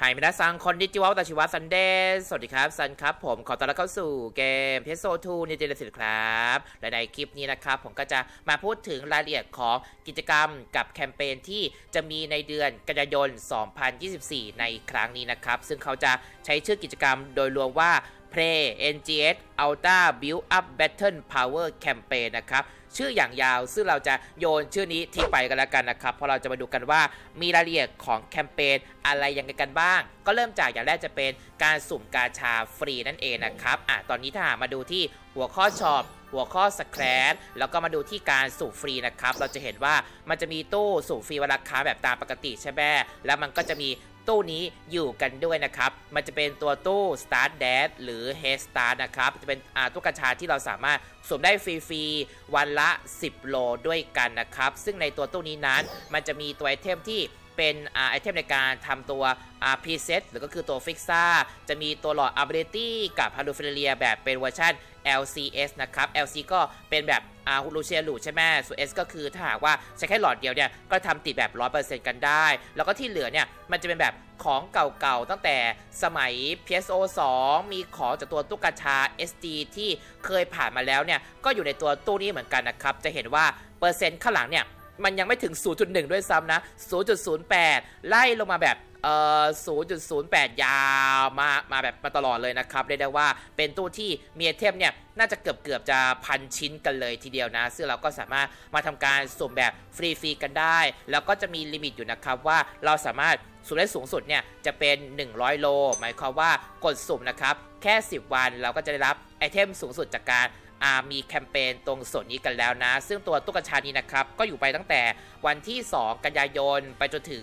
ไฮมินาซังคนดิจิวัลตาชิวะซันเดย์สวัสดีครับซันครับผมขอต้อนรับเข้าสู่เกมเพโซทูในเจนสิตครับ และในคลิปนี้นะครับ ผมก็จะมาพูดถึงรายละเอียดของกิจกรรมกับแคมเปญที่จะมีในเดือนกันยายน 2024 ในครั้งนี้นะครับ ซึ่งเขาจะใช้ชื่อกิจกรรมโดยรวมว่า Play NGS Ultra Build Up Battle Power Campaign นะครับชื่ออย่างยาวซึ่งเราจะโยนชื่อนี้ทิ้งไปกันแล้วกันนะครับเพราะเราจะมาดูกันว่ามีรายละเอียดของแคมเปญอะไรยังไงกันบ้าง ก็เริ่มจากอย่างแรกจะเป็นการสุ่มกาชาฟรีนั่นเองนะครับอะตอนนี้ถ้ามาดูที่หัวข้อช็อปหัวข้อสแครนแล้วก็มาดูที่การสุ่มฟรีนะครับ เราจะเห็นว่ามันจะมีตู้สุ่มฟรีวันราคาแบบตามปกติใช่ไหมแล้วมันก็จะมี ตู้นี้อยู่กันด้วยนะครับ มันจะเป็นตัวตู้ Start Dash หรือ Head Start นะครับ จะเป็นตู้กระชาที่เราสามารถสวมได้ฟรีๆ วันละ 10 โลด้วยกันนะครับ ซึ่งในตัวตู้นี้นั้นมันจะมีตัวไอเทมที่เป็นอไอเทมในการทำตัวอ่าพรีเซตหรือก็คือตัวฟิกซ่าจะมีตัวหลอด Ability กับฮา l ูฟิเลียแบบเป็นเวอร์ชัน LCS นะครับ LC ก็เป็นแบบอาลูเชียลูใช่ไหมส่วน S ก็คือถ้าหากว่าใช้แค่หลอดเดียวเนี่ยก็ทำติดแบบ 100%กันได้ แล้วก็ที่เหลือเนี่ยมันจะเป็นแบบของเก่าๆ ตั้งแต่สมัย PSO 2 มีของจากตัวตุ๊กชา SD ที่เคยผ่านมาแล้วเนี่ยก็อยู่ในตัวตู้นี้เหมือนกันนะครับ จะเห็นว่าเปอร์เซ็นต์ข้างหลังเนี่ยมันยังไม่ถึง 0.1 ด้วยซ้ำนะ 0.08 ไล่ลงมาแบบ เอ่อ0.08 ยาวมามาแบบมาตลอดเลยนะครับ เรียกได้ว่าเป็นตู้ที่มีไอเทมเนี่ยน่าจะเกือบเกือบจะพันชิ้นกันเลยทีเดียวนะ ซึ่งเราก็สามารถมาทำการสุ่มแบบฟรีๆกันได้ แล้วก็จะมีลิมิตอยู่นะครับว่าเราสามารถสุ่มได้สูงสุดเนี่ยจะเป็น 100 โล หมายความว่ากดสุ่มนะครับแค่ 10 วันเราก็จะได้รับไอเทมสูงสุดจากการ มีแคมเปญตรงส่วนนี้กันแล้วนะ ซึ่งตัวตุ๊กชานี้นะครับ ก็อยู่ไปตั้งแต่วันที่ 2 กันยายนไปจนถึง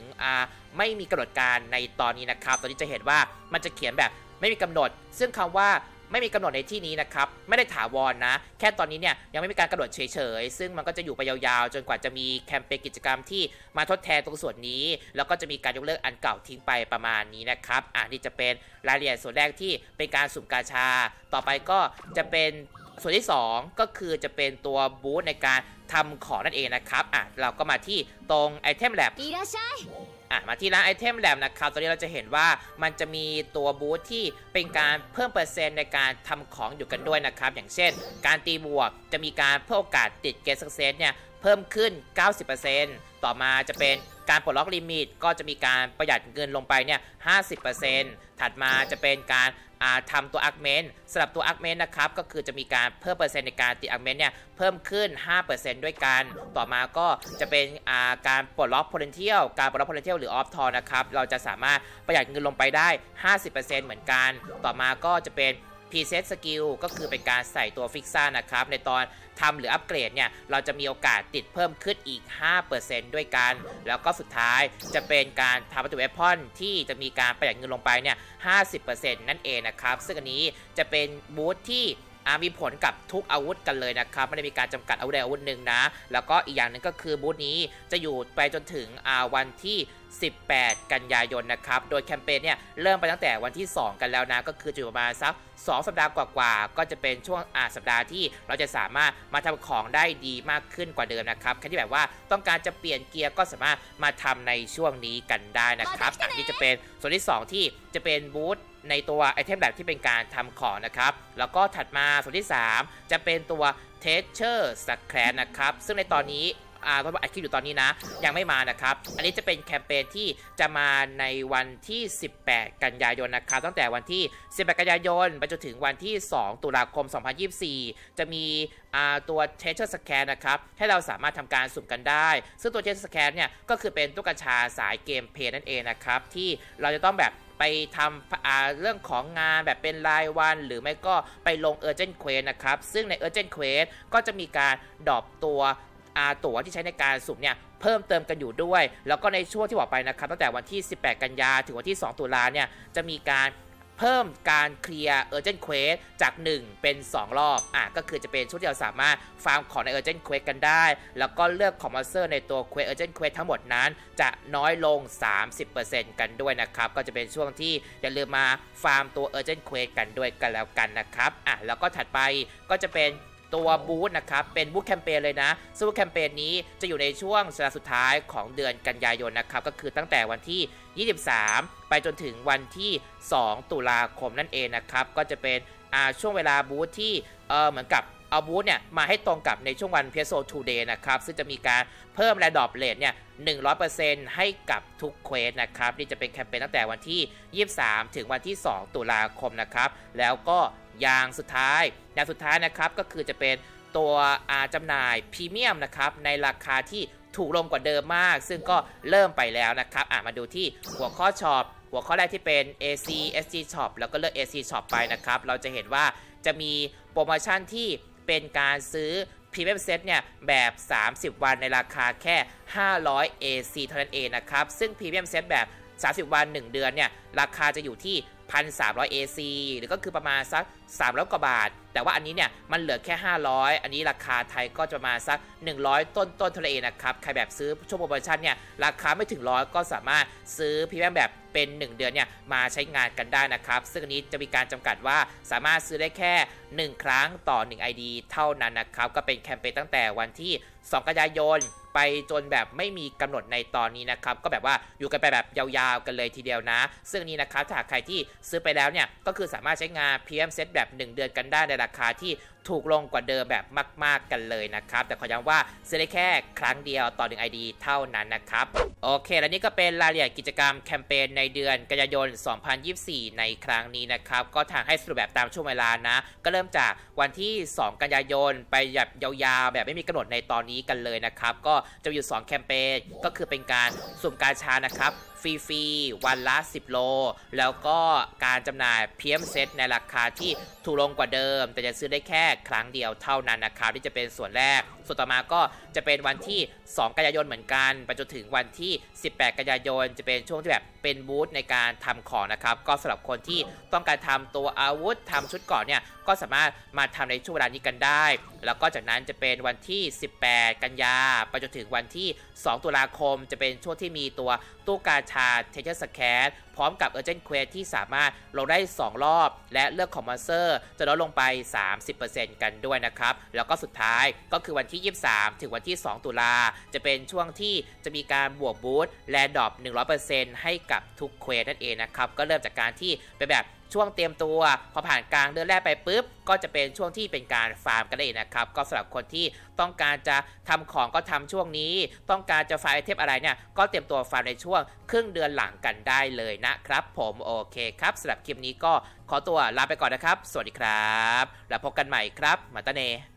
ไม่มีกำหนดการในตอนนี้นะครับ ตอนนี้จะเห็นว่ามันจะเขียนแบบไม่มีกำหนด ซึ่งคำว่าไม่มีกำหนดในที่นี้นะครับ ไม่ได้ถาวรนนะ แค่ตอนนี้เนี่ยยังไม่มีการกำหนดเฉยๆ ซึ่งมันก็จะอยู่ไปยาวๆ จนกว่าจะมีแคมเปญกิจกรรมที่มาทดแทนตรงส่วนนี้ แล้วก็จะมีการยกเลิกอันเก่าทิ้งไปประมาณนี้นะครับ อ่านี่จะเป็นรายละเอียดส่วนแรกที่เป็นการสุ่มกาชา ต่อไปก็จะเป็น ส่วนที่ 2 ก็คือจะเป็นตัวบูธในการทำของนั่นเองนะครับอะเราก็มาที่ตรงไอเทมแลบอะมาที่ร้านไอเทมแลบนะครับตอนนี้เราจะเห็นว่ามันจะมีตัวบูธที่เป็นการเพิ่มเปอร์เซ็นต์ในการทำของอยู่กันด้วยนะครับ อย่างเช่น การตีบวกจะมีการเพิ่มโอกาสติดเกสเซ็ตเนี่ยเพิ่มขึ้น 90%ต่อมาจะเป็นการปลดล็อกลิมิต ก็จะมีการประหยัดเงินลงไปเนี่ย 50%ถัดมาจะเป็นการาทำตัวอาร์เมนสำหรับตัวอาร์เมนนะครับ ก็คือจะมีการเพิ่มเปอร์เซ็นต์ในการติอาร์เมนเนี่ย เพิ่มขึ้น 5%ด้วยกัน ต่อมาก็จะเป็นาการปลดล็อก potential การปลดล็อก potential หรือ off t o r นะครับ เราจะสามารถประหยัดเงินลงไปได้ 50%เหมือนกัน ต่อมาก็จะเป็น ทีเซ็ตสกิลก็คือเป็นการใส่ตัวฟิกซ่านะครับ ในตอนทำหรืออัปเกรดเนี่ย เราจะมีโอกาสติดเพิ่มขึ้นอีก 5%ด้วยกัน แล้วก็สุดท้ายจะเป็นการทำประตูเวพอนที่จะมีการประหยัดเงินลงไปเนี่ย 50%นั่นเองนะครับ ซึ่งอันนี้จะเป็นบูธที่ มีผลกับทุกอาวุธกันเลยนะครับไม่ได้มีการจำกัดอาวุธใดอาวุธหนึ่งนะ แล้วก็อีกอย่างหนึ่งก็คือบูธนี้จะอยู่ไปจนถึงวันที่ 18 กันยายนนะครับ โดยแคมเปญเนี่ยเริ่มไปตั้งแต่วันที่ 2 กันแล้วนะ ก็คือจะอยู่ประมาณสัก 2 สัปดาห์กว่าๆ ก็จะเป็นช่วงอ่าสัปดาห์ที่เราจะสามารถมาทำของได้ดีมากขึ้นกว่าเดิมนะครับแค่ที่แบบว่าต้องการจะเปลี่ยนเกียร์ก็สามารถมาทำในช่วงนี้กันได้นะครับอันนี้จะเป็นส่วนที่ 2 ที่จะเป็นบูธ ในตัวไอเทมแบบที่เป็นการทำของนะครับ แล้วก็ถัดมาส่วนที่ 3 จะเป็นตัว t e a c h e r s c r a n นะครับ ซึ่งในตอนนี้อ่าตอนอัดคลิปอยู่ตอนนี้นะ ยังไม่มานะครับ อันนี้จะเป็นแคมเปญที่จะมาในวันที่ 18 กันยายนนะครับ ตั้งแต่วันที่ 18 กันยายน ไปจนถึงวันที่ 2 ตุลาคม 2024 จะมีอ่าตัว t e a c h e r Scan นะครับ ให้เราสามารถทำการสุ่มกันได้ ซึ่งตัว t e a c h e r Scan เนี่ย ก็คือเป็นตุ๊กชาสายเกมเพลย์นั่นเองนะครับ ที่เราจะต้องแบบ ไปทำเรื่องของงานแบบเป็นรายวัน หรือไม่ก็ไปลง Urgent Quest นะครับ ซึ่งใน Urgent Quest ก็จะมีการดรอปตัวอาตั๋วที่ใช้ในการสุ่มเนี่ยเพิ่มเติมกันอยู่ด้วย แล้วก็ในช่วงที่บอกไปนะครับ ตั้งแต่วันที่ 18 กันยาถึงวันที่ 2 ตุลาเนี่ยจะมีการ เพิ่มการเคลียร์ Urgent Quest จาก 1 เป็น 2 รอบ อะ ก็คือจะเป็นชุดที่เราสามารถฟาร์มของใน Urgent Quest กันได้ แล้วก็เลือกคอมมานเซอร์ในตัว Quest Urgent Quest ทั้งหมดนั้น จะน้อยลง 30%กันด้วยนะครับ ก็จะเป็นช่วงที่อย่าลืมมาฟาร์มตัว Urgent Quest กันด้วยกันแล้วกันนะครับ อะ แล้วก็ถัดไปก็จะเป็น ตัวบูธนะครับ เป็นบูธแคมเปญเลยนะซึ่งบูธแคมเปญนี้จะอยู่ในช่วงสัปดาห์สุดท้ายของเดือนกันยายนนะครับ ก็คือตั้งแต่วันที่ 23 ไปจนถึงวันที่ 2 ตุลาคมนั่นเองนะครับ ก็จะเป็นอ่าช่วงเวลาบูธที่เออเหมือนกับเอาบูธเนี่ยมาให้ตรงกับในช่วงวันเพโซทูเดย์นะครับ ซึ่งจะมีการเพิ่มแรดอปเลทเนี่ย 100%ให้กับทุกเควสนะครับ นี่จะเป็นแคมเปญตั้งแต่วันที่ 23 ถึงวันที่ 2 ตุลาคมนะครับ แล้วก็ อย่างสุดท้ายอย่างสุดท้ายนะครับก็คือจะเป็นตัวอาจำหน่ายพรีเมียมนะครับในราคาที่ถูกลงกว่าเดิมมาก ซึ่งก็เริ่มไปแล้วนะครับมาดูที่หัวข้อช็อปหัวข้อแรกที่เป็น AC SG Shop แล้วก็เลือก AC Shop ไปนะครับ เราจะเห็นว่าจะมีโปรโมชั่นที่เป็นการซื้อพรีเมียมเซตเนี่ยแบบ 30 วันในราคาแค่ 500 AC เท่านั้นเองนะครับ ซึ่งพรีเมียมเซตแบบ 30 วัน 1 เดือนเนี่ยราคาจะอยู่ที่ 1,300 AC หรือก็คือประมาณสัก300กว่าบาท แต่ว่าอันนี้เนี่ยมันเหลือแค่ 500 อันนี้ราคาไทยก็จะประมาณสัก 100 ต้นต้นๆเทานั้นเองนะครับ ใครแบบซื้อช่วงโปรโมชั่นเนี่ยราคาไม่ถึงร้อยก็สามารถซื้อพรีเมียมแบบเป็น 1 เดือนเนี่ยมาใช้งานกันได้นะครับ ซึ่งอันนี้จะมีการจำกัดว่าสามารถซื้อได้แค่ 1 ครั้งต่อ 1 ID เท่านั้นนะครับ ก็เป็นแคมเปญตั้งแต่วันที่ 2 กันยายน ไปจนแบบไม่มีกำหนดในตอนนี้นะครับ ก็แบบว่าอยู่กันไปแบบยาวๆกันเลยทีเดียวนะ ซึ่งนี้นะครับถ้าใครที่ซื้อไปแล้วเนี่ยก็คือสามารถใช้งาน PM Set แบบ 1 เดือนกันได้ในราคาที่ ถูกลงกว่าเดิมแบบมาก ๆ กันเลยนะครับ แต่ขอย้ำว่าซื้อได้แค่ครั้งเดียวต่อ1 ID เท่านั้นนะครับ โอเค และนี่ก็เป็นรายละเอียดกิจกรรมแคมเปญในเดือนกันยายน 2024 ในครั้งนี้นะครับ ก็ทางให้สรุปแบบตามช่วงเวลานะ ก็เริ่มจากวันที่ 2 กันยายน ไปแบบยาวๆ แบบไม่มีกำหนดในตอนนี้กันเลยนะครับ ก็จะมีอยู่ 2 แคมเปญก็คือเป็นการสุ่มกาชานะครับฟรีๆวันละ 10 โล แล้วก็การจำหน่ายเพียมเซตในราคาที่ถูกลงกว่าเดิม แต่จะซื้อได้แค่ครั้งเดียวเท่านั้นนะครับที่จะเป็นส่วนแรก ส่วนต่อมาก็จะเป็นวันที่ 2 กันยายนเหมือนกันไปจนถึงวันที่ 18 กันยายนจะเป็นช่วงที่แบบเป็นบูธในการทำของนะครับก็สำหรับคนที่ต้องการทำตัวอาวุธทำชุดก่อนเนี่ยก็สามารถมาทำในช่วงเวลานี้กันได้ แล้วก็จากนั้นจะเป็นวันที่ 18 กันยาไปจนถึงวันที่ 2 ตุลาคม จะเป็นช่วงที่มีตัวตู้กาชาเทเชอร์สแครพร้อมกับ Urgent Quest ที่สามารถลงได้ 2 รอบ และเลือกของมอนสเตอร์จะลดลงไป 30%กันด้วยนะครับ แล้วก็สุดท้ายก็คือวันที่ 23 ถึงวันที่ 2 ตุลา จะเป็นช่วงที่จะมีการบวกบูธและดอป100%ให้กับทุกเควสนั่นเองนะครับ ก็เริ่มจากการที่เป็นแบบ ช่วงเตรียมตัว พอผ่านกลางเดือนแรกไปปุ๊บ ก็จะเป็นช่วงที่เป็นการฟาร์มกันเลยนะครับ ก็สำหรับคนที่ต้องการจะทำของก็ทำช่วงนี้ ต้องการจะฟาร์มไอเทมอะไรเนี่ย ก็เตรียมตัวฟาร์มในช่วงครึ่งเดือนหลังกันได้เลยนะครับ ผมโอเคครับสำหรับคลิปนี้ก็ขอตัวลาไปก่อนนะครับ สวัสดีครับ แล้วพบกันใหม่ครับ มาตาเน